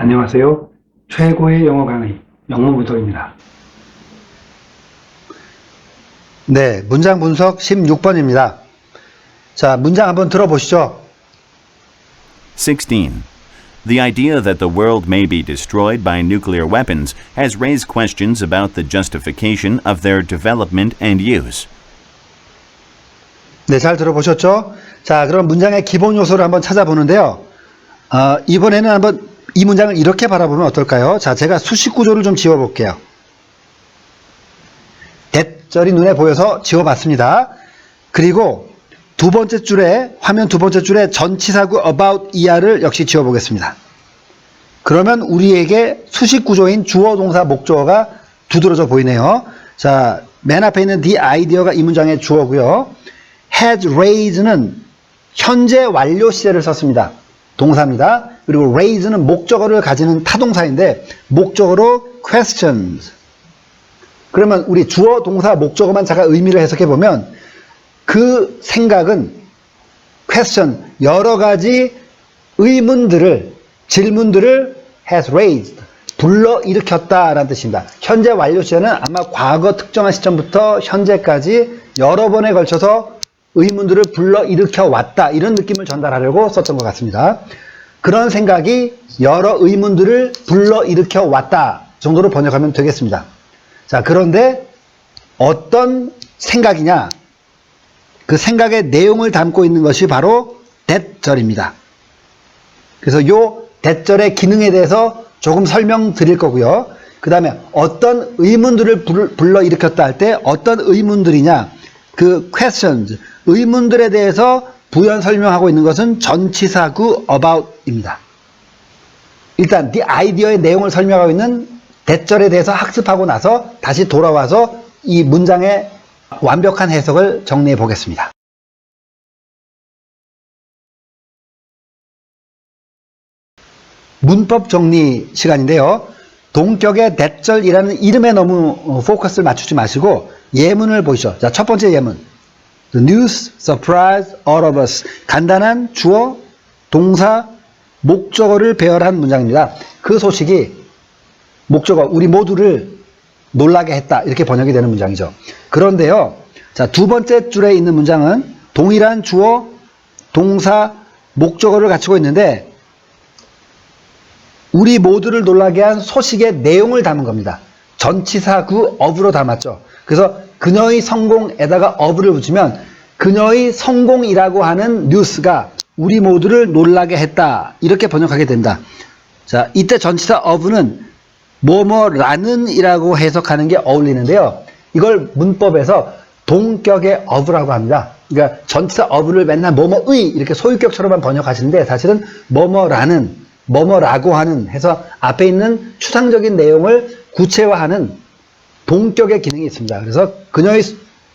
안녕하세요. 최고의 영어 강의 영어부터입니다. 네, 문장 분석 16번입니다. 자, 문장 한번 들어보시죠. 16. The idea that the world may be destroyed by nuclear weapons has raised questions about the justification of their development and use. 네, 잘 들어보셨죠? 자, 그럼 문장의 기본 요소를 한번 찾아보는데요. 어, 이번에는 한번 이 문장을 이렇게 바라보면 어떨까요? 자, 제가 수식 구조를 좀 지워볼게요. 대절이 눈에 보여서 지워봤습니다. 그리고 두 번째 줄에, 화면 두 번째 줄에 전치사구 about ER을 역시 지워보겠습니다. 그러면 우리에게 수식 구조인 주어, 동사, 목적어가 두드러져 보이네요. 자, 맨 앞에 있는 the idea가 이 문장의 주어고요. has raised는 현재 완료 시제를 썼습니다. 동사입니다. 그리고 raise는 목적어를 가지는 타동사인데 목적어로 questions. 그러면 우리 주어, 동사, 목적어만 잠깐 의미를 해석해 보면 그 생각은 question 여러 가지 의문들을 질문들을 has raised 불러 일으켰다라는 뜻입니다. 현재 완료 시제는 아마 과거 특정한 시점부터 현재까지 여러 번에 걸쳐서 의문들을 불러 일으켜 왔다 이런 느낌을 전달하려고 썼던 것 같습니다. 그런 생각이 여러 의문들을 불러 일으켜 왔다 정도로 번역하면 되겠습니다. 자 그런데 어떤 생각이냐 그 생각의 내용을 담고 있는 것이 바로 대절입니다. 그래서 요 대절의 기능에 대해서 조금 설명드릴 거고요. 그 다음에 어떤 의문들을 불- 불러 일으켰다 할 때 어떤 의문들이냐 그 questions 의문들에 대해서 부연 설명하고 있는 것은 전치사구 about입니다. 일단 the idea의 내용을 설명하고 있는 대절에 대해서 학습하고 나서 다시 돌아와서 이 문장의 완벽한 해석을 정리해 보겠습니다. 문법 정리 시간인데요. 동격의 대절이라는 이름에 너무 어, 포커스를 맞추지 마시고 예문을 보시죠. 자, 첫 번째 예문. The news surprised all of us. 간단한 주어, 동사, 목적어를 배열한 문장입니다. 그 소식이 목적어, 우리 모두를 놀라게 했다. 이렇게 번역이 되는 문장이죠. 그런데요. 자, 두 번째 줄에 있는 문장은 동일한 주어, 동사, 목적어를 갖추고 있는데 우리 모두를 놀라게 한 소식의 내용을 담은 겁니다. 전치사구 of로 담았죠. 그래서 그녀의 성공에다가 of를 붙이면 그녀의 성공이라고 하는 뉴스가 우리 모두를 놀라게 했다. 이렇게 번역하게 된다. 자, 이때 전치사 of는 뭐뭐라는 이라고 해석하는 게 어울리는데요. 이걸 문법에서 동격의 of라고 합니다. 그러니까 전치사 of를 맨날 뭐뭐의 이렇게 소유격처럼만 번역하시는데 사실은 뭐뭐라는 뭐뭐라고 하는 해서 앞에 있는 추상적인 내용을 구체화하는 동격의 기능이 있습니다. 그래서 그녀의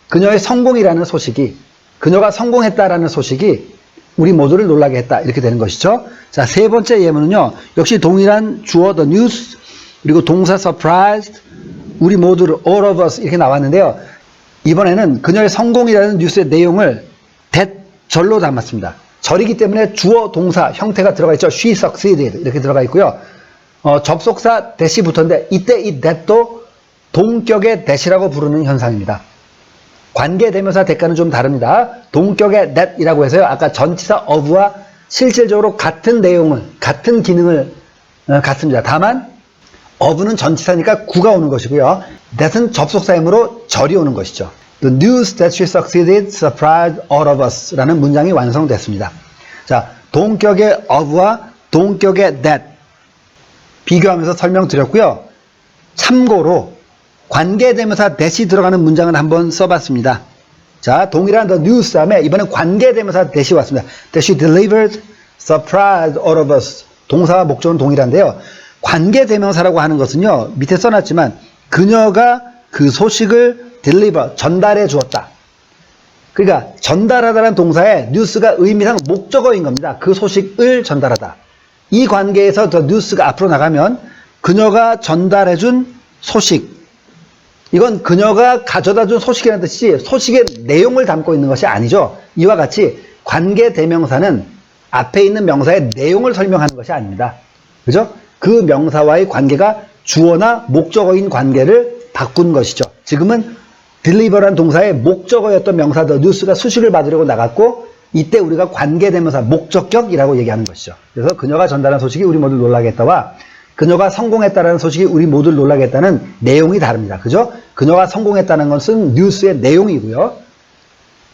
그녀의 성공이라는 소식이 그녀가 성공했다라는 소식이 우리 모두를 놀라게 했다 이렇게 되는 것이죠. 자 세 번째 예문은요 역시 동일한 주어 the news 그리고 동사 surprised 우리 모두를 all of us 이렇게 나왔는데요. 이번에는 그녀의 성공이라는 뉴스의 내용을 대절로 담았습니다. 절이기 때문에 주어 동사 형태가 들어가 있죠. She succeeded 이렇게 들어가 있고요. 어, 접속사 대시 붙었는데 이때 이 that도 동격의 that이라고 부르는 현상입니다. 관계대명사 대가는 좀 다릅니다. 동격의 that이라고 해서요. 아까 전치사 of와 실질적으로 같은 내용을 같은 기능을 어, 갖습니다. 다만 of는 전치사니까 구가 오는 것이고요. that은 접속사이므로 절이 오는 것이죠. The news that she succeeded surprised all of us 라는 문장이 완성됐습니다. 자, 동격의 of와 동격의 that 비교하면서 설명드렸고요. 참고로 관계대명사 that이 들어가는 문장을 한번 써봤습니다. 자, 동일한 the news 다음에 이번엔 관계대명사 that이 왔습니다. That she delivered, surprised all of us. 동사와 목적은 동일한데요. 관계대명사라고 하는 것은요, 밑에 써놨지만 그녀가 그 소식을 deliver, 전달해 주었다. 그러니까 전달하다라는 동사의 뉴스가 의미상 목적어인 겁니다. 그 소식을 전달하다. 이 관계에서 더 뉴스가 앞으로 나가면 그녀가 전달해 준 소식. 이건 그녀가 가져다 준 소식이라는 뜻이지 소식의 내용을 담고 있는 것이 아니죠. 이와 같이 관계 대명사는 앞에 있는 명사의 내용을 설명하는 것이 아닙니다. 그죠? 그 명사와의 관계가 주어나 목적어인 관계를 바꾼 것이죠. 지금은 deliver란 동사의 목적어였던 명사 더 뉴스가 수식을 받으려고 나갔고 이때 우리가 관계대명사 목적격이라고 얘기하는 것이죠. 그래서 그녀가 전달한 소식이 우리 모두 놀라게 했다와 그녀가 성공했다는 소식이 우리 모두를 놀라게 했다는 내용이 다릅니다. 그죠? 그녀가 성공했다는 것은 뉴스의 내용이고요.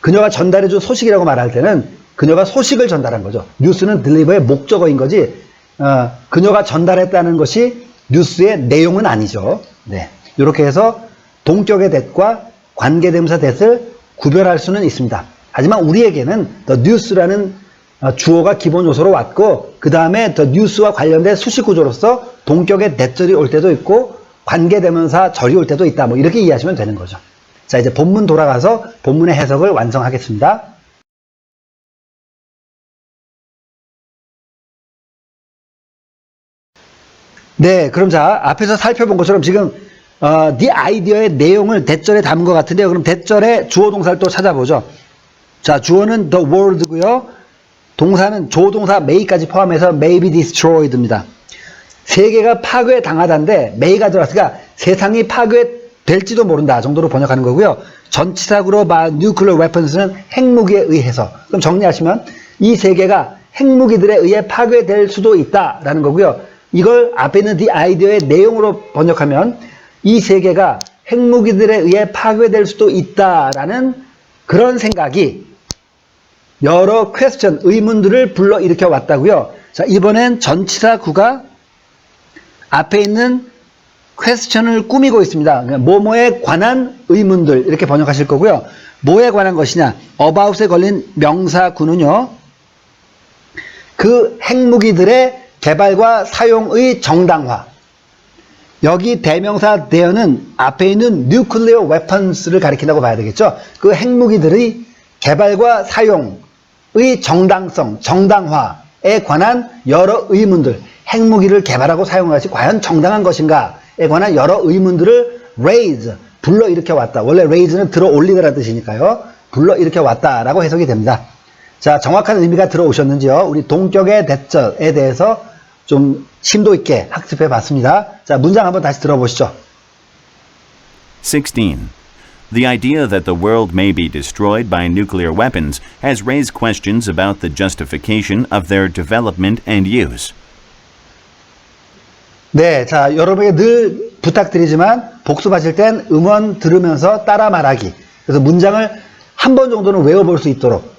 그녀가 전달해준 소식이라고 말할 때는 그녀가 소식을 전달한 거죠. 뉴스는 딜리버의 목적어인 거지, 어, 그녀가 전달했다는 것이 뉴스의 내용은 아니죠. 네. 이렇게 해서 동격의 대과 관계대명사 대를 구별할 수는 있습니다. 하지만 우리에게는 the news라는 어, 주어가 기본 요소로 왔고 그 다음에 the news와 관련된 수식 구조로서 동격의 대절이 올 때도 있고 관계대명사 절이 올 때도 있다. 뭐 이렇게 이해하시면 되는 거죠. 자 이제 본문 돌아가서 본문의 해석을 완성하겠습니다. 네, 그럼 자 앞에서 살펴본 것처럼 지금 어, the idea의 내용을 대절에 담은 것 같은데요. 그럼 대절의 주어 동사를 또 찾아보죠. 자 주어는 the world고요. 동사는 조동사 may까지 포함해서 may be destroyed입니다. 세계가 파괴 당하다인데 may가 들어왔으니까 세상이 파괴될지도 모른다 정도로 번역하는 거고요. 전치사구로 봐 nuclear weapons는 핵무기에 의해서 그럼 정리하시면 이 세계가 핵무기들에 의해 파괴될 수도 있다라는 거고요. 이걸 앞에 있는 the idea의 내용으로 번역하면 이 세계가 핵무기들에 의해 파괴될 수도 있다라는 그런 생각이 여러 퀘스천, 의문들을 불러일으켜 왔다고요. 자, 이번엔 전치사구가 앞에 있는 퀘스천을 꾸미고 있습니다. 그러니까 뭐뭐에 관한 의문들 이렇게 번역하실 거고요. 뭐에 관한 것이냐? about에 걸린 명사구는요. 그 핵무기들의 개발과 사용의 정당화. 여기 대명사 대어는 앞에 있는 nuclear weapons를 가리킨다고 봐야 되겠죠. 그 핵무기들의 개발과 사용의 정당성, 정당화에 관한 여러 의문들, 핵무기를 개발하고 사용한 것이 과연 정당한 것인가에 관한 여러 의문들을 raise, 불러일으켜 왔다. 원래 raise는 들어 올리다라는 뜻이니까요. 불러일으켜 왔다라고 해석이 됩니다. 자, 정확한 의미가 들어오셨는지요? 우리 동격의 대절에 대해서 좀 심도 있게 학습해 봤습니다. 자, 문장 한번 다시 들어보시죠. 16. The idea that the world may be destroyed by nuclear weapons has raised questions about the justification of their development and use. 네, 자, 여러분에게 늘 부탁드리지만 복습하실 땐 음원 들으면서 따라 말하기. 그래서 문장을 한 번 정도는 외워볼 수 있도록.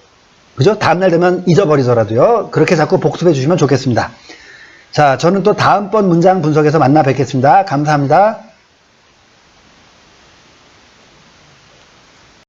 그죠? 다음날 되면 잊어버리더라도요. 그렇게 자꾸 복습해 주시면 좋겠습니다. 자, 저는 또 다음번 문장 분석에서 만나 뵙겠습니다. 감사합니다.